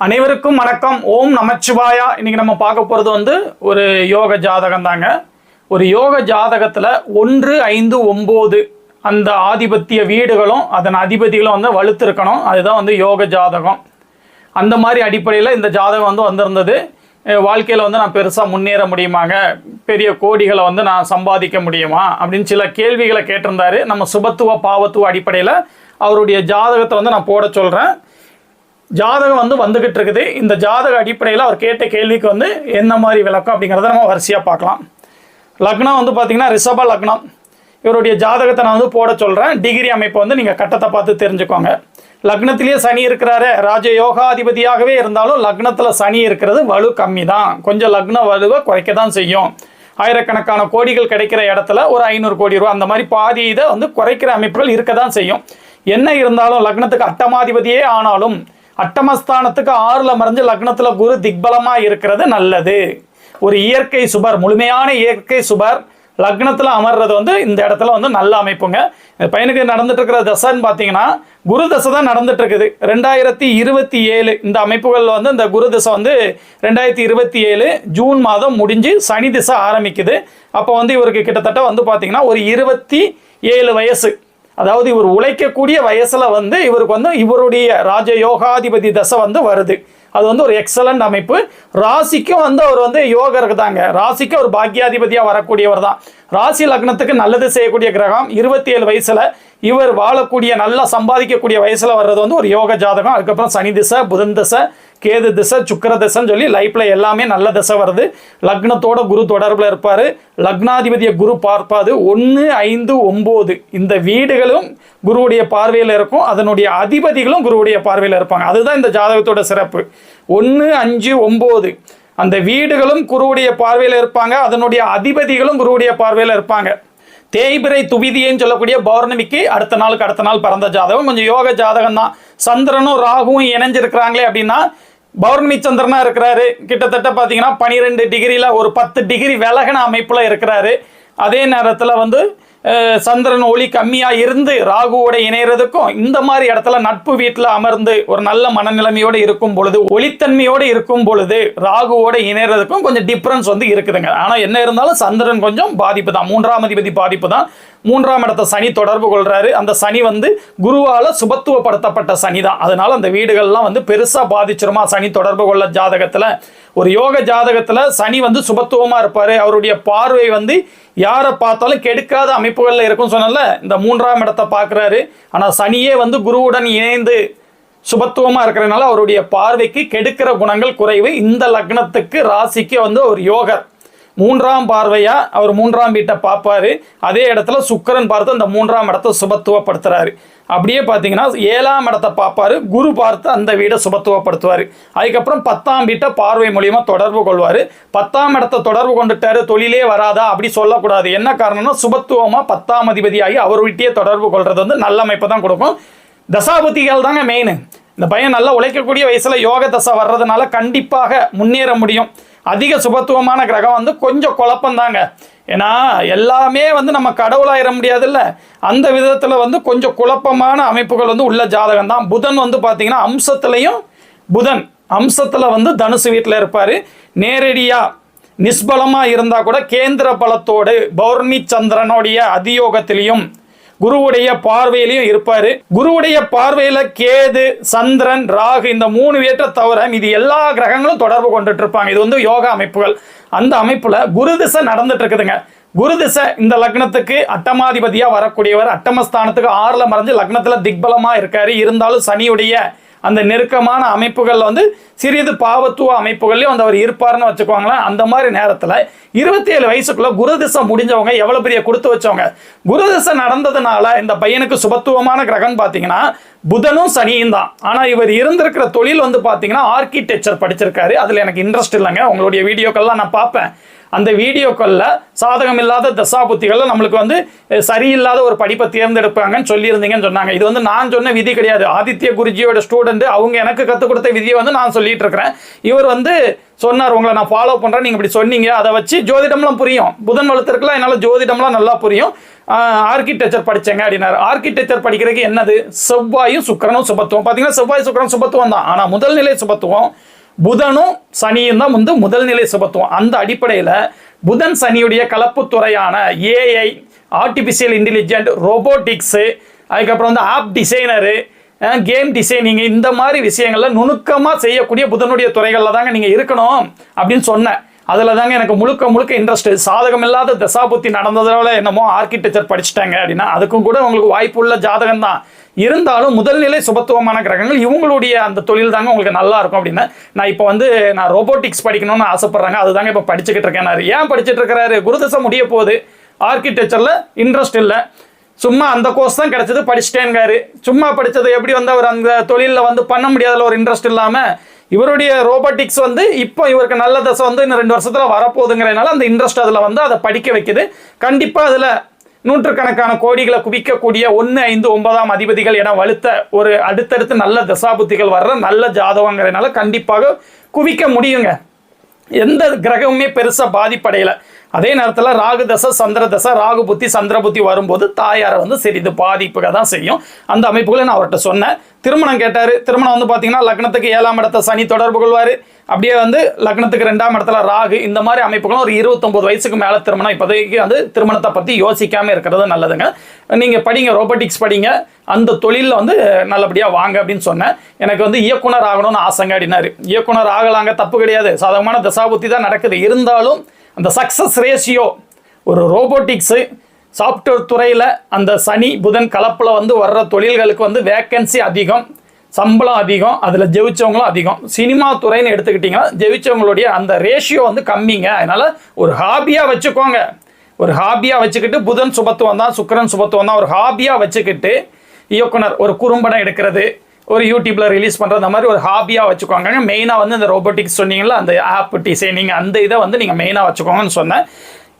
அனைவருக்கும் வணக்கம். ஓம் நமச்சிவாயா. இன்னைக்கு நம்ம பார்க்க போகிறது வந்து ஒரு யோக ஜாதகம் தாங்க ஒரு யோக ஜாதகத்தில் ஒன்று ஐந்து ஒம்பது அந்த ஆதிபத்திய வீடுகளும் அதன் அதிபதிகளும் வந்து வலுத்திருக்கணும். அதுதான் வந்து யோக ஜாதகம். அந்த மாதிரி அடிப்படையில் இந்த ஜாதகம் வந்து வந்திருந்தது. வாழ்க்கையில் வந்து நான் பெருசாக முன்னேற முடியுமாங்க? பெரிய கோடிகளை வந்து நான் சம்பாதிக்க முடியுமா? அப்படின்னு சில கேள்விகளை கேட்டிருந்தாரு. நம்ம சுபத்துவ பாவத்துவ அடிப்படையில் அவருடைய ஜாதகத்தை வந்து நான் போட சொல்கிறேன் ஜாதகம் வந்து வந்துகிட்டு இருக்குது. இந்த ஜாதக அடிப்படையில் அவர் கேட்ட கேள்விக்கு வந்து என்ன மாதிரி விளக்கம் அப்படிங்கிறத நம்ம வரிசையாக பார்க்கலாம். லக்னம் வந்து பார்த்தீங்கன்னா ரிஷப லக்னம். இவருடைய ஜாதகத்தை நான் வந்து போட சொல்கிறேன் டிகிரி அமைப்பை வந்து நீங்கள் கட்டத்தை பார்த்து தெரிஞ்சுக்கோங்க. லக்னத்திலேயே சனி இருக்கிறாரு. ராஜ யோகாதிபதியாகவே இருந்தாலும் லக்னத்தில் சனி இருக்கிறது வலு கம்மி தான் கொஞ்சம் லக்ன வலுவை குறைக்க தான் செய்யும். ஆயிரக்கணக்கான கோடிகள் கிடைக்கிற இடத்துல ஒரு ஐநூறு கோடி ரூபா அந்த மாதிரி பாதி இதை வந்து குறைக்கிற அமைப்புகள் இருக்க தான் செய்யும். என்ன இருந்தாலும் லக்னத்துக்கு அட்டமாதிபதியே ஆனாலும் அட்டமஸ்தானத்துக்கு ஆறுல மறைஞ்சு லக்னத்துல குரு திக்பலமா இருக்கிறது நல்லது. ஒரு இயற்கை சுபர் முழுமையான இயற்கை சுபர் லக்னத்துல அமர்றது வந்து இந்த இடத்துல வந்து நல்ல அமைப்புங்க. பையனுக்கு நடந்துட்டு இருக்கிற தசைன்னு பார்த்தீங்கன்னா குரு தசை தான் நடந்துட்டு இருக்குது. ரெண்டாயிரத்தி இருபத்தி ஏழு இந்த அமைப்புகளில் வந்து இந்த குரு தசை வந்து ரெண்டாயிரத்தி இருபத்தி ஏழு ஜூன் மாதம் முடிஞ்சு சனி திசை ஆரம்பிக்குது. அப்போ வந்து இவருக்கு கிட்டத்தட்ட வந்து பார்த்தீங்கன்னா ஒரு இருபத்தி ஏழு வயசு. அதாவது இவர் உழைக்கக்கூடிய வயசில் வந்து இவருக்கு வந்து இவருடைய ராஜ யோகாதிபதி தசை வந்து வருது. அது வந்து ஒரு எக்ஸலண்ட் அமைப்பு. ராசிக்கும் வந்து அவர் வந்து யோகருக்கு தாங்க. ராசிக்கு ஒரு பாக்கியாதிபதியாக வரக்கூடியவர் தான். ராசி லக்னத்துக்கு நல்லது செய்யக்கூடிய கிரகம் இருபத்தி ஏழு வயசில் இவர் வாழக்கூடிய நல்லா சம்பாதிக்கக்கூடிய வயசில் வர்றது வந்து ஒரு யோக ஜாதகம். அதுக்கப்புறம் சனி திசை புதன் திசை கேது திசை சுக்கர திசைன்னு சொல்லி லைஃப்பில் எல்லாமே நல்ல திசை வருது. லக்னத்தோட குரு தொடர்பில் இருப்பார். லக்னாதிபதியை குரு பார்ப்பாது ஒன்று ஐந்து ஒம்பது. இந்த வீடுகளும் குருவுடைய பார்வையில் இருக்கும். அதனுடைய அதிபதிகளும் குருவுடைய பார்வையில் இருப்பாங்க. அதுதான் இந்த ஜாதகத்தோட சிறப்பு. ஒன்று அஞ்சு ஒம்பது. அந்த வீடுகளும் குருவுடைய பார்வையில் இருப்பாங்க. அதனுடைய அதிபதிகளும் குருவுடைய பார்வையில் இருப்பாங்க. தேய்பிரை துவிதியன்னு சொல்லக்கூடிய பௌர்ணமிக்கு அடுத்த நாளுக்கு அடுத்த நாள் பிறந்த ஜாதகம். கொஞ்சம் யோக ஜாதகம் தான் சந்திரனும் ராகுவும் இணைஞ்சிருக்கிறாங்களே அப்படின்னா பௌர்ணமி சந்திரனா இருக்கிறாரு. கிட்டத்தட்ட பார்த்தீங்கன்னா பனிரெண்டு டிகிரியில் ஒரு பத்து டிகிரி விலகின அமைப்பில் இருக்கிறாரு. அதே நேரத்தில் வந்து சந்திரன் ஒளி கம்மியாக இருந்து ராகுவோட இணையறதுக்கும் இந்த மாதிரி இடத்துல நட்பு வீட்டில் அமர்ந்து ஒரு நல்ல மனநிலைமையோடு இருக்கும் பொழுது ஒளித்தன்மையோடு இருக்கும் பொழுது ராகுவோட இணையறதுக்கும் கொஞ்சம் டிஃப்ரென்ஸ் வந்து இருக்குதுங்க. ஆனால் என்ன இருந்தாலும் சந்திரன் கொஞ்சம் பாதிப்பு தான் மூன்றாம் அதிபதி பாதிப்பு தான் மூன்றாம் இடத்த சனி தொடர்பு கொள்கிறாரு அந்த சனி வந்து குருவால் சுபத்துவப்படுத்தப்பட்ட சனி தான் அதனால் அந்த வீடுகள்லாம் வந்து பெருசாக பாதிச்சிருமா சனி தொடர்பு கொள்ள ஜாதகத்தில்? ஒரு யோக ஜாதகத்தில் சனி வந்து சுபத்துவமாக இருப்பார். அவருடைய பார்வை வந்து யாரை பார்த்தாலும் கெடுக்காத அமைப்புகளில் இருக்கும்னு சொன்னல இந்த மூன்றாம் இடத்தை பார்க்குறாரு. ஆனால் சனியே வந்து குருவுடன் இணைந்து சுபத்துவமாக இருக்கிறதுனால அவருடைய பார்வைக்கு கெடுக்கிற குணங்கள் குறைவு. இந்த லக்னத்துக்கு ராசிக்கு வந்து ஒரு யோகர். மூன்றாம் பார்வையா? அவர் மூன்றாம் வீட்டை பார்ப்பாரு. அதே இடத்துல சுக்கரன் பார்த்து அந்த மூன்றாம் இடத்தை சுபத்துவப்படுத்துறாரு. அப்படியே பார்த்தீங்கன்னா ஏழாம் இடத்தை பார்ப்பாரு. குரு பார்த்து அந்த வீடை சுபத்துவப்படுத்துவார். அதுக்கப்புறம் பத்தாம் வீட்டை பார்வை மூலியமாக தொடர்பு கொள்வார். பத்தாம் இடத்தை தொடர்பு கொண்டுட்டாரு. தொழிலே வராதா? அப்படி சொல்லக்கூடாது. என்ன காரணம்னா சுபத்துவமாக பத்தாம் அதிபதியாகி அவர் வீட்டையே தொடர்பு கொள்வது வந்து நல்ல அமைப்பை தான் கொடுக்கும். தசாபதிகள் தாங்க மெயின் இந்த பையன் நல்லா உழைக்கக்கூடிய வயசில் யோக தசை வர்றதுனால கண்டிப்பாக முன்னேற முடியும். அதிக சுபத்துவமான கிரகம் வந்து கொஞ்சம் குழப்பந்தாங்க ஏன்னா எல்லாமே வந்து நம்ம கடவுளாயிட முடியாதுல்ல. அந்த விதத்தில் வந்து கொஞ்சம் குழப்பமான அமைப்புகள் வந்து உள்ள ஜாதகம் தான் புதன் வந்து பார்த்தீங்கன்னா அம்சத்துலேயும் புதன். அம்சத்தில் வந்து தனுசு வீட்டில் இருப்பார். நேரடியாக நிஷ்பலமாக இருந்தால் கூட கேந்திர பலத்தோடு பௌர்ணி சந்திரனுடைய அதியோகத்திலையும் குருவுடைய பார்வையிலையும் இருப்பாரு. குருவுடைய பார்வையில கேது சந்திரன் ராகு இந்த மூணு வீட்டை தவிர இது எல்லா கிரகங்களும் தொடர்பு கொண்டுட்டு இருப்பாங்க இது வந்து யோகா அமைப்புகள். அந்த அமைப்புல குரு திசை நடந்துட்டு இருக்குதுங்க குரு திசை இந்த லக்னத்துக்கு அட்டமாதிபதியா வரக்கூடியவர். அட்டமஸ்தானத்துக்கு ஆறுல மறைஞ்சு லக்னத்துல திக்பலமா இருக்காரு. இருந்தாலும் சனியுடைய அந்த நெருக்கமான அமைப்புகளில் வந்து சிறிது பாவத்துவ அமைப்புகள்லையும் வந்து அவர் இருப்பாருன்னு வச்சுக்கோங்களேன். அந்த மாதிரி நேரத்தில் இருபத்தி ஏழு வயசுக்குள்ள குரு திசை முடிஞ்சவங்க எவ்வளோ பெரிய கொடுத்து வச்சவங்க. குரு திசை நடந்ததுனால இந்த பையனுக்கு சுபத்துவமான கிரகம் பார்த்தீங்கன்னா புதனும் சனியும் தான். ஆனால் இவர் இருந்திருக்கிற தொழில் வந்து பார்த்தீங்கன்னா ஆர்கிடெக்சர் படிச்சிருக்காரு. அதில் எனக்கு இன்ட்ரெஸ்ட் இல்லைங்க. உங்களுடைய வீடியோக்கள்லாம் நான் பார்ப்பேன் அந்த வீடியோக்களில் சாதகம் இல்லாத தசாபுத்திகளில் நம்மளுக்கு வந்து சரியில்லாத ஒரு படிப்பை தேர்ந்தெடுப்பாங்கன்னு சொல்லியிருந்தீங்கன்னு சொன்னாங்க. இது வந்து நான் சொன்ன விதி கிடையாது. ஆதித்ய குருஜியோட ஸ்டூடெண்ட் அவங்க எனக்கு கற்றுக் கொடுத்த விதியை வந்து நான் சொல்லிட்டு இருக்கிறேன். இவர் வந்து சொன்னார் உங்களை நான் ஃபாலோ பண்ணுறேன் நீங்கள் இப்படி சொன்னீங்க. அதை வச்சு ஜோதிடம்லாம் புரியும். புதன் வளர்த்துருக்கலாம். என்னால் ஜோதிடம்லாம் நல்லா புரியும். ஆர்கிடெக்சர் படிச்சேங்க அப்படின்னாரு. ஆர்கிடெக்சர் படிக்கிறதுக்கு என்னது? செவ்வாயும் சுக்கரனும் சுபத்துவம். பார்த்தீங்கன்னா செவ்வாய் சுக்கரன் சுபத்துவம் தான். ஆனால் முதல் நிலை சுபத்துவம் புதனும் சனியும் தான் வந்து முதல் நிலை சுபத்துவம். அந்த அடிப்படையில் புதன் சனியுடைய கலப்பு துறையான ஏஐ ஆர்டிஃபிஷியல் இன்டெலிஜென்ட் ரோபோட்டிக்ஸு அதுக்கப்புறம் வந்து ஆப் டிசைனரு கேம் டிசைனிங் இந்த மாதிரி விஷயங்களில் நுணுக்கமாக செய்யக்கூடிய புதனுடைய துறைகளில் தாங்க நீங்கள் இருக்கணும் அப்படின்னு சொன்னேன். அதில் தாங்க எனக்கு முழுக்க முழுக்க இன்ட்ரெஸ்ட் சாதகம் இல்லாத தசாபுத்தி நடந்ததால என்னமோ ஆர்கிடெக்சர் படிச்சுட்டாங்க அப்படின்னா அதுக்கும் கூட உங்களுக்கு வாய்ப்புள்ள ஜாதகம் தான் இருந்தாலும் முதல்நிலை சுபத்துவமான கிரகங்கள் இவங்களுடைய அந்த தொழில் தாங்க உங்களுக்கு நல்லா இருக்கும் அப்படின்னு. நான் இப்போ வந்து நான் ரோபோட்டிக்ஸ் படிக்கணும்னு ஆசைப்படுறாங்க. அதுதாங்க இப்போ படிச்சுக்கிட்டு இருக்கேன் ஏன் படிச்சுட்டு இருக்கிறாரு? குருதசை முடிய போகுது. ஆர்கிடெக்சரில் இன்ட்ரெஸ்ட் இல்லை. சும்மா அந்த கோர்ஸ் தான் கிடைச்சது படிச்சுட்டேங்காரு சும்மா படித்தது எப்படி வந்து அவர் அந்த தொழிலில் வந்து பண்ண முடியாதல ஒரு இன்ட்ரெஸ்ட் இல்லாமல் இவருடைய ரோபோட்டிக்ஸ் வந்து இப்போ இவருக்கு நல்ல தசை வந்து இன்னும் ரெண்டு வருஷத்தில் வரப்போகுதுங்கிறதுனால அந்த இன்ட்ரெஸ்ட் அதில் வந்து அதை படிக்க வைக்குது. கண்டிப்பாக அதில் நூற்றுக்கணக்கான கோடிகளை குவிக்கக்கூடிய ஒன்று ஐந்து ஒன்பதாம் அதிபதிகள் என வலுத்த ஒரு அடுத்தடுத்து நல்ல தசாபுத்திகள் வர்ற நல்ல ஜாதகங்கிறதுனால கண்டிப்பாக குவிக்க முடியுங்க. எந்த கிரகமுமே பெருசாக பாதிப்படையலை. அதே நேரத்தில் ராகு தசை சந்திர தசை ராகு புத்தி சந்திர புத்தி வரும்போது தாயாரை வந்து சிறிது பாதிப்புக தான் செய்யும். அந்த அமைப்புகளை நான் அவர்கிட்ட சொன்னேன். திருமணம் கேட்டார். திருமணம் வந்து பார்த்தீங்கன்னா லக்னத்துக்கு ஏழாம் இடத்த சனி தொடர்பு கொள்வார். அப்படியே வந்து லக்னத்துக்கு ரெண்டாம் இடத்துல ராகு இந்த மாதிரி அமைப்புகளும் ஒரு இருபத்தொம்பது வயசுக்கு மேலே திருமணம். இப்போதைக்கு வந்து திருமணத்தை பற்றி யோசிக்காமல் இருக்கிறது நல்லதுங்க. நீங்கள் படிங்க ரோபோட்டிக்ஸ் படிங்க. அந்த தொழிலில் வந்து நல்லபடியாக வாங்க அப்படின்னு சொன்னேன். எனக்கு வந்து இயக்குனர் ஆகணும்னு ஆசைங்க அப்படின்னாரு. இயக்குனர் ஆகலாங்க தப்பு கிடையாது. சாதகமான தசாபுத்தி தான் நடக்குது. இருந்தாலும் அந்த சக்ஸஸ் ரேஷியோ ஒரு ரோபோட்டிக்ஸு சாஃப்ட்வேர் துறையில் அந்த சனி புதன் கலப்பில் வந்து வர்ற தொழில்களுக்கு வந்து வேக்கன்சி அதிகம். சம்பளம் அதிகம் அதில் ஜெயிச்சவங்களும் அதிகம். சினிமா துறைன்னு எடுத்துக்கிட்டிங்கன்னா ஜெயிச்சவங்களுடைய அந்த ரேஷியோ வந்து கம்மிங்க. அதனால் ஒரு ஹாபியாக வச்சுக்கோங்க. ஒரு ஹாபியாக வச்சுக்கிட்டு புதன் சுபத்துவம் தான் சுக்கரன் சுபத்துவம் தான் ஒரு ஹாபியாக வச்சுக்கிட்டு இயக்குனர் ஒரு குறும்படம் எடுக்கிறது ஒரு யூடியூப்பில் ரிலீஸ் பண்ணுறது அந்த மாதிரி ஒரு ஹாபியாக வச்சுக்கோங்க. மெயினாக வந்து இந்த ரோபோட்டிக்ஸ் சொன்னீங்களா அந்த ஆப் டிசைனிங் அந்த இதை வந்து நீங்கள் மெயினாக வச்சுக்கோங்கன்னு சொன்னேன்.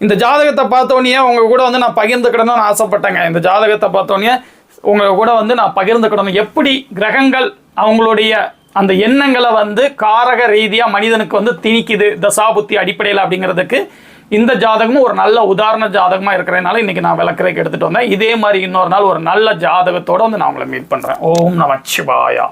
இந்த ஜாதகத்தை பார்த்தோன்னே உங்கள் கூட வந்து நான் பகிர்ந்துக்கிடணும்னு ஆசைப்பட்டேங்க. இந்த ஜாதகத்தை பார்த்தோன்னே உங்கள் கூட வந்து நான் பகிர்ந்துக்கிடணும் எப்படி கிரகங்கள் அவங்களுடைய அந்த எண்ணங்களை வந்து காரக ரீதியாக மனிதனுக்கு வந்து திணிக்குது தசாபுத்தி அடிப்படையில் அப்படிங்கிறதுக்கு இந்த ஜாதகமும் ஒரு நல்ல உதாரண ஜாதகமாக இருக்கிறதுனால இன்றைக்கி நான் விளக்குறதுக்கு எடுத்துகிட்டு வந்தேன். இதே மாதிரி இன்னொரு நாள் ஒரு நல்ல ஜாதகத்தோடு வந்து நான் உங்களை மீட் பண்ணுறேன் ஓம் நமச்சிவாயா.